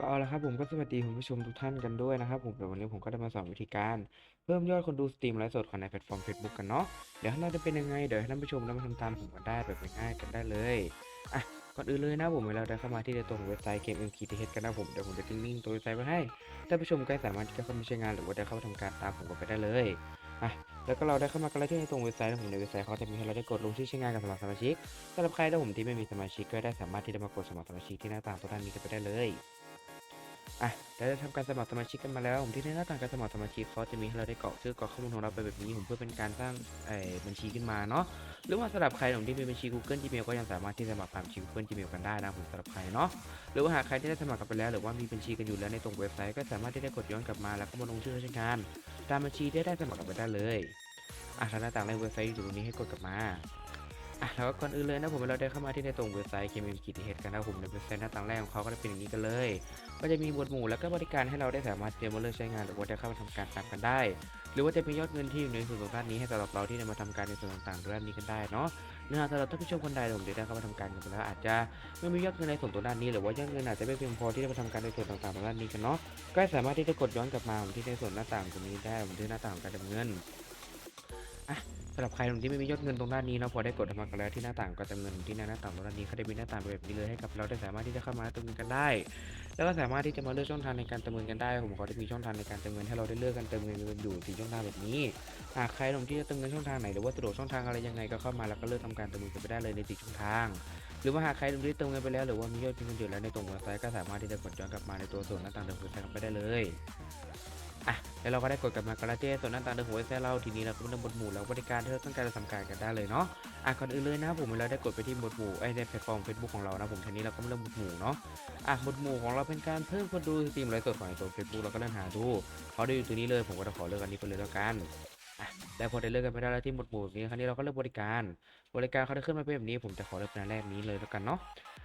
ก็เอาละครับผมก็สวัสดีคุณผู้ชมทุกท่านกันด้วยนะครับผมเดี๋ยววันนี้ผมก็จะมาสอนวิธีการ เพิ่มยอดคนดูสตรีมไลฟ์สดของในแพลตฟอร์ม Facebook กันเนาะเดี๋ยวเราจะเป็นยังไงเดี๋ยวให้ท่านผู้ชมได้มาทำตามผมกันได้แบบง่ายๆกันได้เลยอะก่อนอื่นเลยนะผมเวลาได้เข้ามาที่ในตัวของเว็บไซต์ Game MKTH กันนะผมเดี๋ยวผมจะทิ้งลิงก์ตัวเว็บไซต์ไว้ให้ท่านผู้ชมก็สามารถที่จะเข้ามาใช้งานหรือว่าได้เข้ามาทำการตามผมกันไปได้เลยอะแล้วก็เราได้เข้ามากันแล้วที่ในตรงเว็บไซต์ของผมในเว็บไซต์เขาจะมีให้เราได้กดลงชื่อใช้งานกับสมัครสมาชิกสำหรับใครที่ผมที่ไม่มีสมาชิกก็ได้สามารถที่จะมากดสมัครสมาชิกที่หน้าต่างตัวด้านนี้กันไปได้เลย อะเราได้ทำการสมัครสมาชิกกันมาแล้ว ผมที่ในหน้าต่างการสมัครสมาชิกเขาจะมีให้เราได้กรอกชื่อกรอกข้อมูลของเราไปแบบนี้ผมเพื่อเป็นการสร้างเอ่อบัญชีขึ้นมาเนาะหรือว่าสำหรับใครผมที่มีบัญชี Google Gmail ก็ยังสามารถที่จะสมัครผ่านบัญชี Google Gmail กันได้นะผมสำหรับใครเนาะหรือว่าหากใครที่ได้สมัครกันไปแล้ว หรือว่ามีบัญชีกันอยู่แล้วในตรงเว็บไซต์ก็สามารถที่ได้กดย้อนกลับมาแล้วก็มาลงชื่อใช้งานตามบัญชีที่ได้สมัครกันไปได้เลยอะทางหน้าต่างในเว็บไซต์อยู่ตรงนี้ให้กดกลับมาอะแล้วก็ก่อนอื่นเลยนะผมเราได้เข้ามาที่ในตรงเว็บไซต์ KMKTH กันนะผมในเว็บไซต์หน้าต่างแรกของเขาก็จะเป็นอย่างนี้กันเลย ก็จะมีหมวดหมู่แล้วก็บริการให้เราได้สามารถเตรียมมาเลือกใช้งานหรือว่าจะเข้ามาทำการตามกันได้ หรือว่าจะมียอดเงินที่อยู่ในส่วนของด้านนี้ให้สำหรับเราที่จะมาทำการในส่วนต่างๆด้านนี้กันได้เนาะเนื้อหาสำหรับท่านผู้ชมคนใดผมจะได้เข้ามาทำการกันแล้วอาจจะไม่มียอดเงินในส่วนตัวด้านนี้ หรือว่ายอดเงินอาจจะไม่เพียงพอที่จะมาทำการในส่วนต่างๆด้านนี้กันเนาะก็สามารถที่จะกดย้อนกลับมาที่ในส่วนหน้าต่างตรงนี้ได้ผมที่หน้าต่างการดำเนินอะสำหรับใครที่ไม่มียอดเงินตรงด้านนี้เนาะพอได้กดทำมากันแล้วที่หน้าต่างการดำเนินที่หน้าต่างตรงด้านนี้เขาได้มีหน้าต่างแบบนี้เลยให้กับเราได้สามารถที่จะเข้ามาเติมเงินกันได้ แล้วก็สามารถที่จะมาเลือกช่องทางในการเติมเงินกันได้ ผมขอจะมีช่องทางในการเติมเงินให้เราได้เลือกกันเติมเงินอยู่สี่ช่องทางแบบนี้หากใครลงที่จะเติมเงินช่องทางไหนหรือว่าสะดวกช่องทางอะไรยังไงก็เข้ามาแล้วก็เลือกทำการเติมเงินกันไปได้เลยในสี่ช่องทาง หรือว่าหากใครลงที่เติมเงินไปแล้วหรือว่ามียอดเงินอยู่แล้วในตรงเว็บไซต์ก็สามารถที่จะกดย้อนกลับมาในตัวส่วนหน้าต่างเดิมเว็บไซต์กันไปได้เลย อะแล้วเราก็ได้กดกลับมากระเจส่วนหน้าต่างเดิมเว็บไซต์เราทีนี้เราก็มาเริ่มบทหมู่แล้วบริการที่เราต้องการจะทำการกันได้เลยเนาะอะก่อนอื่นเลยนะผมเราได้กดไปที่บทหมู่ไอ้ในแพลตฟอร์ม Facebook ของเรานะผมทีนี้เราก็มาเริ่มบทหมู่เนาะอะหมวดหมู่ของเราเป็นการเพิ่มคนดูสตรีมไลฟ์สดของตัว Facebook เราก็เลื่อนหาดูพอได้อยู่ตัวนี้เลยผมก็จะขอเลือกอันนี้ไปเลยแล้วกันอะแล้พอได้เลือกกันไปได้แล้วที่หมวดหมู่นี้ครั้นี้เราก็เลือกบริการ บริการเขาได้ขึ้นมาเป็นแบบนี้ ผมจะขอเลือกเป็นอันแรกนี้เลยแล้วกันเนาะ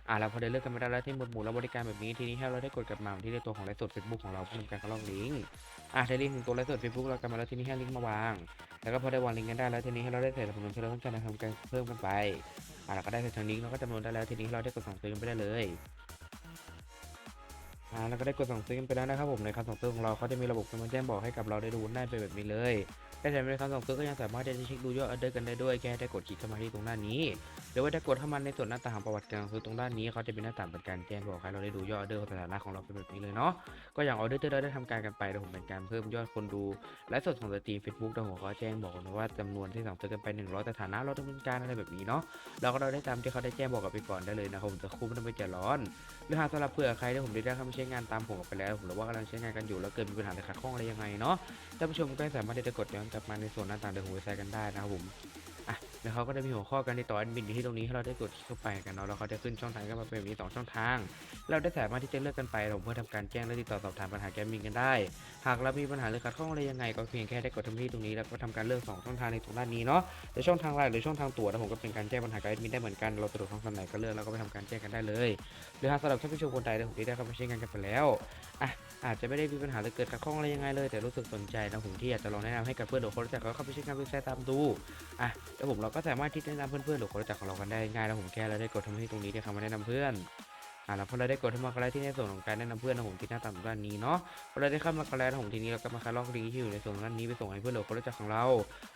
อ่าเราพอได้เลือกกันมาได้แล้วที่หมวดหมู่แล้วบริการแบบนี้ทีนี้ให้เราได้กดกลับมาที่ในตัวของไลฟ์สด Facebook ของเราเพื่อทำการกำลองลิงก์อ่าได้ลิงก์ถึงตัวไลฟ์สด Facebook เรากันมาแล้วทีนี้ให้ลิงก์มาวาง แล้วก็พอได้วางลิงก์กันได้แล้วทีนี้ให้เราได้ใส่จำนวนที่เราต้องการทำการเพิ่มกันไปอ่าเราก็ได้ใส่ทางลิงก์เราก็จำนวนได้แล้วทีนี้เราได้กดสั่งซื้อกันไปได้เลย อ่าแล้วก็ได้กดสั่งซื้อกันไปแล้วนะครับผมในคำสั่งซื้อของเราเขาจะมีระบบมาแจ้งบอกให้กับเราได้ดูได้ไปแบบนี้เลยแต่ในคำสั่งซื้อก็ยังสามารถที่จะเช็คดูยอดออเดอร์กันได้ด้วยแค่ได้กดคลิกเข้ามาที่ตรงหน้านี้หรือว่าถ้ากดเข้ามาในส่วนหน้าต่างประวัติการซื้อตรงด้านนี้เขาจะมีหน้าต่างเป็นการแจ้งบอกให้เราได้ดูยอดออเดอร์ของสถานะของเราเป็นแบบนี้เลยเนาะก็อย่างออเดอร์ที่เราได้ทำการกันไปเดี๋ยผมเป็นการเพิ่มยอดคนดูไลฟ์สดของสตรีมเฟซบุ๊กเดี๋ยวผมขอแจ้งบอกนะว่าจำนวนที่สั่งซื้อกันไป 100สถานะเราดำเนินการอะไรแบบนี้เนาะเราก็เราได้ตามที่เขาได้แจ้งบอกกับไปก่อนได้เลยนะครับผมจะคุ้มไม่ต้องไปใจร้อน หรือหากสำหรับเผื่อใครที่ผมได้ได้เข้ามาใช้งานตามผมออกไปแล้วผมหรือว่ากำลังใช้งานกันอยู่แล้วเกิดมีปัญหาหรือขัดข้องอะไรยังไงเนาะท่านผู้ชมก็สามารถที่จะกดย้อนกลับมาในส่วนหน้าต่างเดิมของเว็บไซกันได้นะครับผม แล้วเขาก็จะมีหัวข้อการติดต่อแอดมินอยู่ที่ตรงนี้ให้เราได้กดเข้าไปกันเนาะแล้วเขาจะขึ้นช่องทางกันมาเป็นแบบนี้สองช่องทาง เราได้สามารถที่จะเลือกกันไปผมเพื่อทำการแจ้งและติดต่อสอบถามปัญหาแกมมินกันได้ หากเรามีปัญหาหรือขัดข้องอะไรยังไง ก็เพียงแค่ได้กดทำที่ตรงนี้แล้วก็ทำการเลือกสองช่องทางในตรงด้านนี้เนาะแต่ช่องทางไลน์หรือช่องทางตัวนะผมก็เป็นการแจ้งปัญหากับแอดมินได้เหมือนกันเราสะดวกช่องทางไหนก็เลือกแล้วก็ไปทำการแจ้งกันได้เลยหรือหากสำหรับท่านผู้ชมคนใดผมที่ได้เข้ามาใช้งานกันไปแล้วอะอาจจะไม่ได้มีปัญหาหรือเกิดขัดข้องอะไรยังไงเลย แต่รู้สึกสนใจนะผมที่อยากจะลองแนะนำให้กับเพื่อนหรือคนรู้จักก็เข้าไปใช้งานเว็บไซต์ตามดูอะแล้วผมเราก็สามารถที่จะแนะนำเพื่อนๆหรือคนรู้จักของเรากันได้ง่ายแล้วผมแค่เราได้กดทำให้ตรงนี้ได้คำว่าแนะนำเพื่อน อะแล้วพอเราได้กดเข้ามากันแล้ที่ในส่วนของการแนะนำเพื่อนนะผมที่หน้าต่ำด้านนี้เนาะพอเราได้เข้ามากันแลนะผมทีนี้เราก็มาคัดลอกลิงก์ที่อยู่ในส่วนด้านนี้ไปส่งให้เพื่อนหรือคนรู้จักของเรา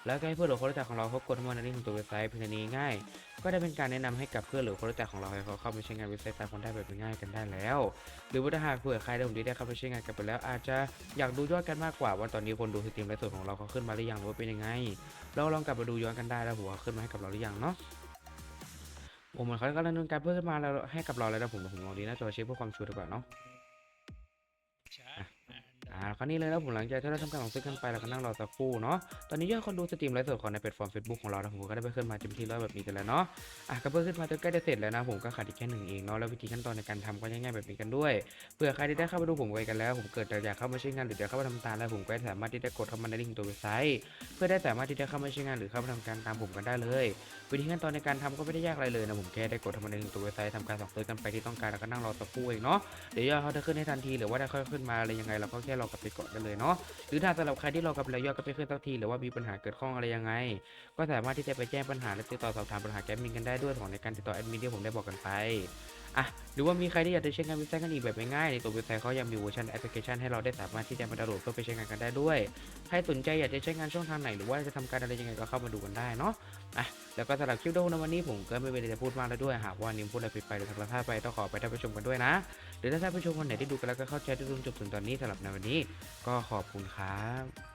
แล้วก็ให้เพื่อนหรือคนรู้จักของเราเขากดเข้ามาในลิงก์ของตัวเว็บไซต์เพียงนี้ง่าย ก็ได้เป็นการแนะนำให้กับเพื่อนหรือคนรู้จักของเราให้เขาเข้าไปใช้งานเว็บไซต์ตามคนได้แบบง่ายกันได้แล้ว หรือว่าถ้าหากเผื่อใครได้ผมได้เข้าไปใช้งานกันไปแล้ว อาจจะอยากดูยอดกันมากกว่าว่าตอนนี้คนดูสตรีมไลฟ์สดของเราเขาขึ้นมาหรือยังหรือว่าเป็นยังไงเราลองกลับมาดูย้อนกันได้แล้วหัวขึ้นมาให้กับเราหรือยังเนาะ ผมเหมือนเขากำลังดำเนินการเพื่อมาแล้วให้กับเราแล้วนะผมผมลองดีหน้าจอเช็คเพื่อความชัวร์ดีกว่าเนาะ อ่าคราวนี้เลยแล้วผมหลังจากที่เราทำการของซื้อกันไปเราก็นั่งรอสักครู่เนาะตอนนี้ยอดคนดูสตรีมไลฟ์สดของในแพลตฟอร์ม Facebook ของเรานะผมก็ได้ไปขึ้นมาเต็มที่แล้วแบบนี้กันแล้วเนาะอะก็เพิ่งขึ้นมาจนใกล้จะเสร็จแล้วนะผมก็ขาดอีกแค่หนึ่งเองเนาะแล้ววิธีขั้นตอนในการทำก็ง่ายๆแบบนี้กันด้วยเผื่อใครที่ได้เข้าไปดูผมไว้กันแล้ว ผมเกิดอยากเข้ามาใช้งานหรืออยากเข้ามาทำตามแล้วผมก็สามารถที่จะกดเข้ามาในลิงก์ตัวเว็บไซต์เพื่อได้สามารถที่จะเข้ามาใช้งานหรือเข้ามาทำการตามผมกันได้เลย วิธีขั้นตอนในการทำก็ไม่ได้ยากอะไรเลยนะผมแค่ได้กดเข้ามาในลิงก์ตัวเว็บไซต์ทำการสั่งซื้อกันไปที่ต้องการแล้วก็นั่งรอสักครู่เองเนาะเดี๋ยวยอดเขาจะขึ้นให้ทันทีหรือว่าได้ค่อยขึ้นมาอะไรยังไงเราก็แค่รอกลับไปกดกันเลยเนาะหรือถ้าสำหรับใครที่รอกลับไปแล้วยอดก็ไปขึ้นสักทีหรือว่ามีปัญหาเกิดข้องอะไรยังไง ก็สามารถที่จะไปแจ้งปัญหาและติดต่อสอบถามปัญหาแกมมินกันได้ด้วยของในการติดต่อแอดมินที่ผมได้บอกกันไปอะหรือว่ามีใครที่อยากจะใช้งานเว็บไซต์กันอีกแบบง่ายๆในตัวเว็บไซต์เขายังมีเวอร์ชันแอปพลิเคชันให้เราได้สามารถที่จะมาดาวน์โหลดเพื่อไปใช้งานกันได้ด้วย ใครสนใจอยากจะใช้งานช่องทางไหนหรือว่าจะทำการอะไรยังไงก็เข้ามาดูกันได้เนาะอะแล้วก็สำหรับคลิปวิดีโอในวันนี้ผมก็ไม่มีอะไรจะพูดมากแล้วด้วยหากว่านิมพูดอะไรผิดไปหรือทำอะไรพลาดไปต้องขอไปท่านผู้ชมกันด้วยนะหรือถ้าท่านผู้ชมคนไหนที่ดูกันแล้วก็เข้าใจที่ดูจนจบถึงตอนนี้สำหรับในวันนี้ ก็ขอบคุณครับ